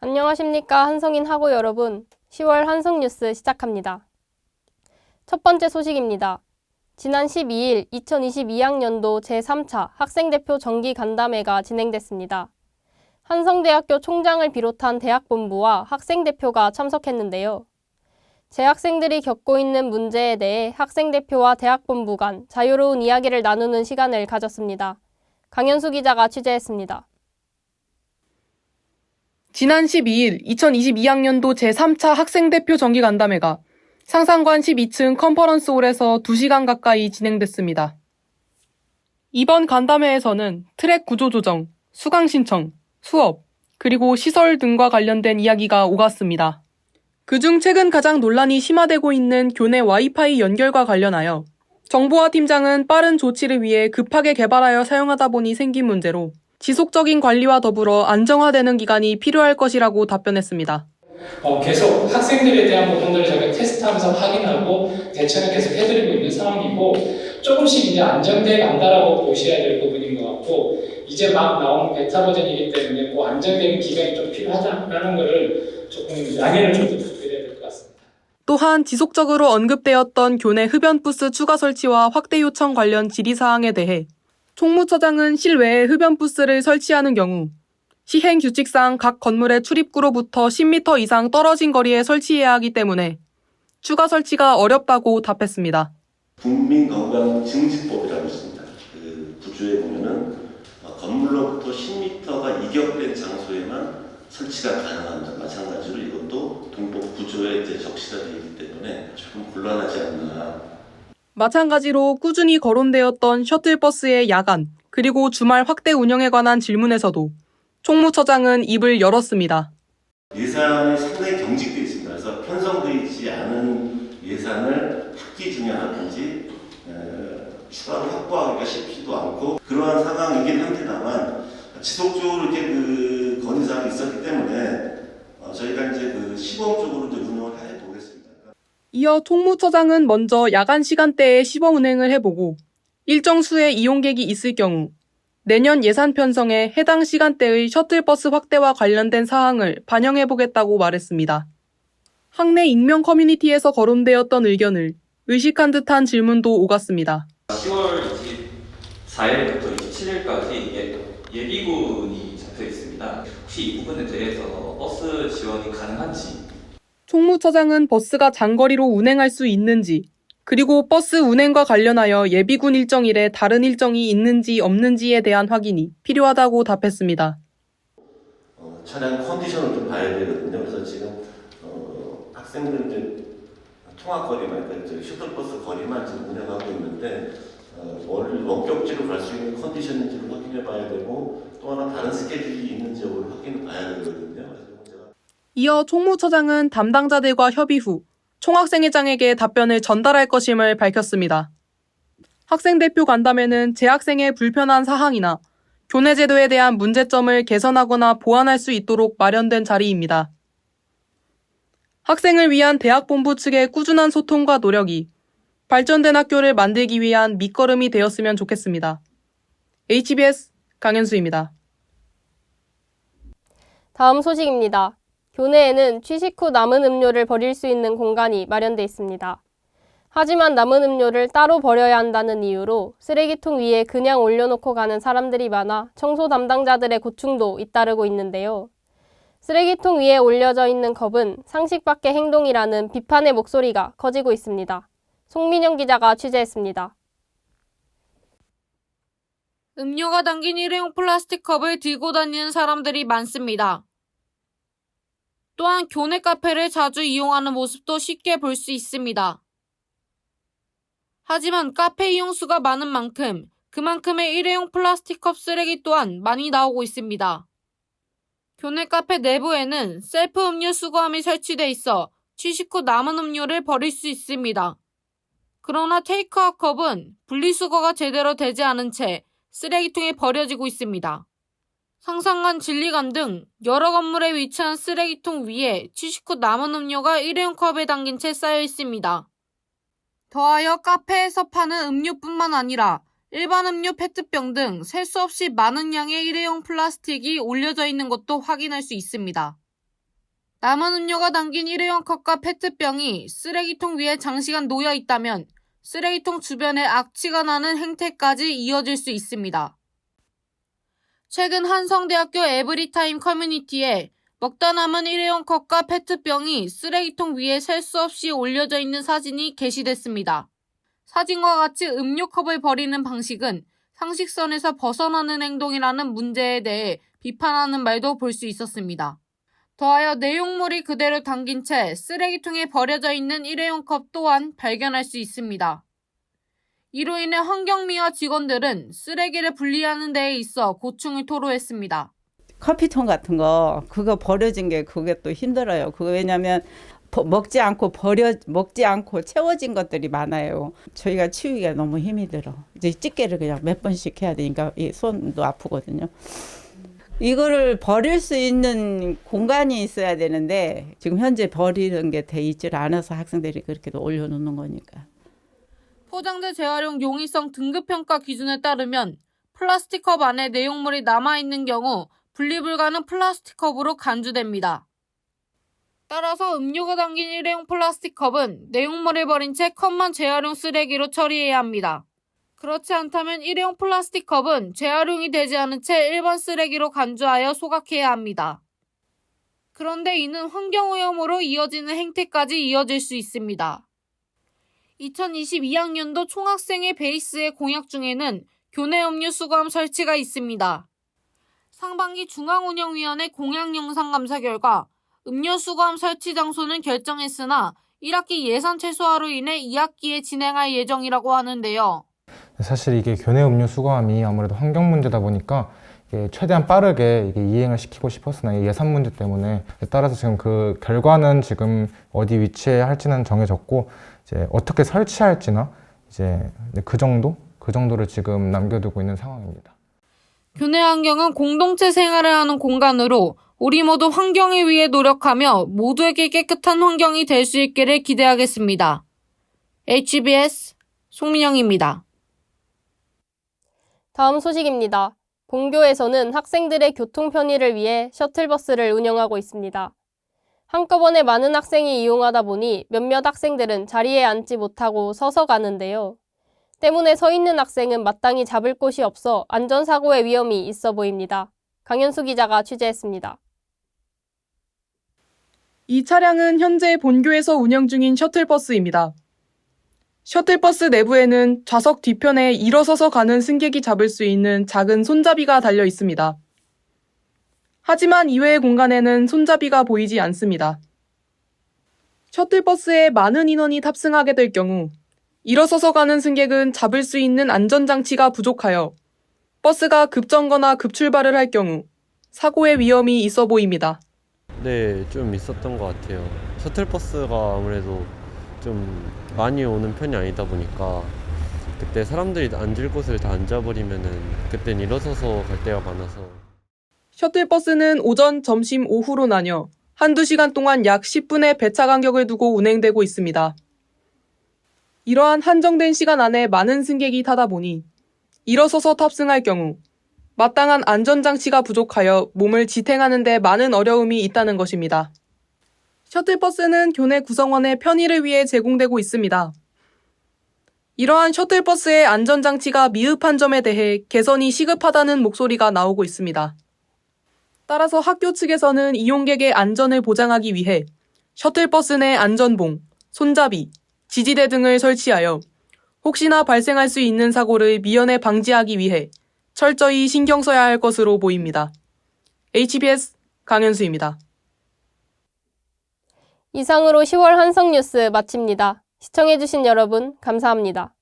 안녕하십니까 한성인 하고 여러분 10월 한성 뉴스 시작합니다. 첫 번째 소식입니다. 지난 12일 2022학년도 제3차 학생대표 정기 간담회가 진행됐습니다. 한성대학교 총장을 비롯한 대학본부와 학생대표가 참석했는데요. 재학생들이 겪고 있는 문제에 대해 학생 대표와 대학 본부 간 자유로운 이야기를 나누는 시간을 가졌습니다. 강현수 기자가 취재했습니다. 지난 12일 2022학년도 제3차 학생대표 정기간담회가 상상관 12층 컨퍼런스홀에서 2시간 가까이 진행됐습니다. 이번 간담회에서는 트랙 구조 조정, 수강 신청, 수업, 그리고 시설 등과 관련된 이야기가 오갔습니다. 그중 최근 가장 논란이 심화되고 있는 교내 와이파이 연결과 관련하여 정보화 팀장은 빠른 조치를 위해 급하게 개발하여 사용하다 보니 생긴 문제로 지속적인 관리와 더불어 안정화되는 기간이 필요할 것이라고 답변했습니다. 어, 계속 학생들에 대한 부분들을 저희가 테스트하면서 확인하고 대처는 계속 해드리고 있는 상황이고 조금씩 이제 안정돼 간다라고 보셔야 될 부분인 것 같고 이제 막 나온 베타 버전이기 때문에 뭐 안정되는 기간이 좀 필요하다라는 거를 조금 양해를 좀 또한 지속적으로 언급되었던 교내 흡연 부스 추가 설치와 확대 요청 관련 질의사항에 대해 총무처장은 실외에 흡연 부스를 설치하는 경우 시행 규칙상 각 건물의 출입구로부터 10m 이상 떨어진 거리에 설치해야 하기 때문에 추가 설치가 어렵다고 답했습니다. 국민건강증진법이라고 있습니다. 그 보면은 어, 건물로부터 10m가 이격된 장소에만 설치가 가능합니다. 마찬가지로 이것도 동법 구조에 이제 적시가 되어 있기 때문에 조금 곤란하지 않나. 마찬가지로 꾸준히 거론되었던 셔틀버스의 야간 그리고 주말 확대 운영에 관한 질문에서도 총무처장은 입을 열었습니다. 예산이 상당히 경직되어 있습니다. 그래서 편성되어 있지 않은 예산을 학기 중에 하든지 에, 추가로 확보하기가 쉽지도 않고 그러한 상황이긴 합니다만 지속적으로 이렇게 그 건의사항이 있었기 때문에 어, 저희가 이제 그 시범적으로 이제 운영을 해 보겠습니다. 이어 총무처장은 먼저 야간 시간대에 시범 운행을 해보고 일정 수의 이용객이 있을 경우 내년 예산 편성에 해당 시간대의 셔틀버스 확대와 관련된 사항을 반영해 보겠다고 말했습니다. 학내 익명 커뮤니티에서 거론되었던 의견을 의식한 듯한 질문도 오갔습니다. 10월 24일부터 27일까지 예, 예비군이. 혹시 이 부분에 대해서 버스 지원이 가능한지 총무처장은 버스가 장거리로 운행할 수 있는지, 그리고 버스 운행과 관련하여 예비군 일정 일에 다른 일정이 있는지 없는지에 대한 확인이 필요하다고 답했습니다. 어, 차량 컨디션을 좀 봐야 되거든요. 그래서 지금 어, 학생들 이제 통학거리만 그러니까 이제 셔틀버스 거리만 지금 운영하고 있는데 어, 원- 원격지로 갈 수 있는 컨디션인지를 확인해 봐야 되고 또 하나 다른 스케줄이 있는지 확인해 봐야 되거든요. 이어 총무처장은 담당자들과 협의 후 총학생회장에게 답변을 전달할 것임을 밝혔습니다. 학생 대표 간담회는 재학생의 불편한 사항이나 교내 제도에 대한 문제점을 개선하거나 보완할 수 있도록 마련된 자리입니다. 학생을 위한 대학본부 측의 꾸준한 소통과 노력이 발전된 학교를 만들기 위한 밑거름이 되었으면 좋겠습니다. HBS 강현수입니다. 다음 소식입니다. 교내에는 취식 후 남은 음료를 버릴 수 있는 공간이 마련돼 있습니다. 하지만 남은 음료를 따로 버려야 한다는 이유로 쓰레기통 위에 그냥 올려놓고 가는 사람들이 많아 청소 담당자들의 고충도 잇따르고 있는데요. 쓰레기통 위에 올려져 있는 컵은 상식 밖의 행동이라는 비판의 목소리가 커지고 있습니다. 송민영 기자가 취재했습니다. 음료가 담긴 일회용 플라스틱 컵을 들고 다니는 사람들이 많습니다. 또한 교내 카페를 자주 이용하는 모습도 쉽게 볼 수 있습니다. 하지만 카페 이용수가 많은 만큼 그만큼의 일회용 플라스틱 컵 쓰레기 또한 많이 나오고 있습니다. 교내 카페 내부에는 셀프 음료 수거함이 설치돼 있어 취식 후 남은 음료를 버릴 수 있습니다. 그러나 테이크아웃 컵은 분리수거가 제대로 되지 않은 채 쓰레기통에 버려지고 있습니다. 상상관 진리관 등 여러 건물에 위치한 쓰레기통 위에 취식 후 남은 음료가 일회용 컵에 담긴 채 쌓여 있습니다. 더하여 카페에서 파는 음료뿐만 아니라 일반 음료 페트병 등 셀 수 없이 많은 양의 일회용 플라스틱이 올려져 있는 것도 확인할 수 있습니다. 남은 음료가 담긴 일회용 컵과 페트병이 쓰레기통 위에 장시간 놓여 있다면 쓰레기통 주변에 악취가 나는 행태까지 이어질 수 있습니다. 최근 한성대학교 에브리타임 커뮤니티에 먹다 남은 일회용 컵과 페트병이 쓰레기통 위에 셀 수 없이 올려져 있는 사진이 게시됐습니다. 사진과 같이 음료 컵을 버리는 방식은 상식선에서 벗어나는 행동이라는 문제에 대해 비판하는 말도 볼 수 있었습니다. 더하여 내용물이 그대로 담긴 채 쓰레기통에 버려져 있는 일회용 컵 또한 발견할 수 있습니다. 이로 인해 환경미화 직원들은 쓰레기를 분리하는 데에 있어 고충을 토로했습니다. 커피통 같은 거 그거 버려진 게 그게 또 힘들어요. 그거 왜냐면 버- 먹지 않고 버려 먹지 않고 채워진 것들이 많아요. 저희가 치우기가 너무 힘이 들어. 이제 집게를 그냥 몇 번씩 해야 되니까 이 손도 아프거든요. 이거를 버릴 수 있는 공간이 있어야 되는데 지금 현재 버리는 게 돼 있질 않아서 학생들이 그렇게 올려놓는 거니까. 포장재 재활용 용이성 등급평가 기준에 따르면 플라스틱 컵 안에 내용물이 남아있는 경우 분리 불가능 플라스틱 컵으로 간주됩니다. 따라서 음료가 담긴 일회용 플라스틱 컵은 내용물을 버린 채 컵만 재활용 쓰레기로 처리해야 합니다. 그렇지 않다면 일회용 플라스틱 컵은 재활용이 되지 않은 채 일반 쓰레기로 간주하여 소각해야 합니다. 그런데 이는 환경오염으로 이어지는 행태까지 이어질 수 있습니다. 2022학년도 총학생회 베이스의 공약 중에는 교내 음료 수거함 설치가 있습니다. 상반기 중앙운영위원회 공약 영상 감사 결과 음료 수거함 설치 장소는 결정했으나 1학기 예산 최소화로 인해 2학기에 진행할 예정이라고 하는데요. 사실 이게 교내 음료 수거함이 아무래도 환경 문제다 보니까 최대한 빠르게 이행을 시키고 싶었으나 이 예산 문제 때문에 따라서 지금 그 결과는 지금 어디 위치에 할지는 정해졌고 이제 어떻게 설치할지나 이제 그 정도 그 정도를 지금 남겨두고 있는 상황입니다. 교내 환경은 공동체 생활을 하는 공간으로 우리 모두 환경을 위해 노력하며 모두에게 깨끗한 환경이 될 수 있기를 기대하겠습니다. HBS 송민영입니다. 다음 소식입니다. 본교에서는 학생들의 교통 편의를 위해 셔틀버스를 운영하고 있습니다. 한꺼번에 많은 학생이 이용하다 보니 몇몇 학생들은 자리에 앉지 못하고 서서 가는데요. 때문에 서 있는 학생은 마땅히 잡을 곳이 없어 안전사고의 위험이 있어 보입니다. 강현수 기자가 취재했습니다. 이 차량은 현재 본교에서 운영 중인 셔틀버스입니다. 셔틀버스 내부에는 좌석 뒤편에 일어서서 가는 승객이 잡을 수 있는 작은 손잡이가 달려 있습니다. 하지만 이외의 공간에는 손잡이가 보이지 않습니다. 셔틀버스에 많은 인원이 탑승하게 될 경우 일어서서 가는 승객은 잡을 수 있는 안전장치가 부족하여 버스가 급정거나 급출발을 할 경우 사고의 위험이 있어 보입니다. 네, 좀 있었던 것 같아요. 셔틀버스가 아무래도 좀 많이 오는 편이 아니다 보니까 그때 사람들이 앉을 곳을 다 앉아버리면은 그땐 일어서서 갈 때가 많아서 셔틀버스는 오전, 점심, 오후로 나뉘어 한두 시간 동안 약 10분의 배차 간격을 두고 운행되고 있습니다. 이러한 한정된 시간 안에 많은 승객이 타다 보니 일어서서 탑승할 경우 마땅한 안전장치가 부족하여 몸을 지탱하는 데 많은 어려움이 있다는 것입니다. 셔틀버스는 교내 구성원의 편의를 위해 제공되고 있습니다. 이러한 셔틀버스의 안전장치가 미흡한 점에 대해 개선이 시급하다는 목소리가 나오고 있습니다. 따라서 학교 측에서는 이용객의 안전을 보장하기 위해 셔틀버스 내 안전봉, 손잡이, 지지대 등을 설치하여 혹시나 발생할 수 있는 사고를 미연에 방지하기 위해 철저히 신경 써야 할 것으로 보입니다. HBS 강현수입니다. 이상으로 10월 한성 뉴스 마칩니다. 시청해주신 여러분, 감사합니다.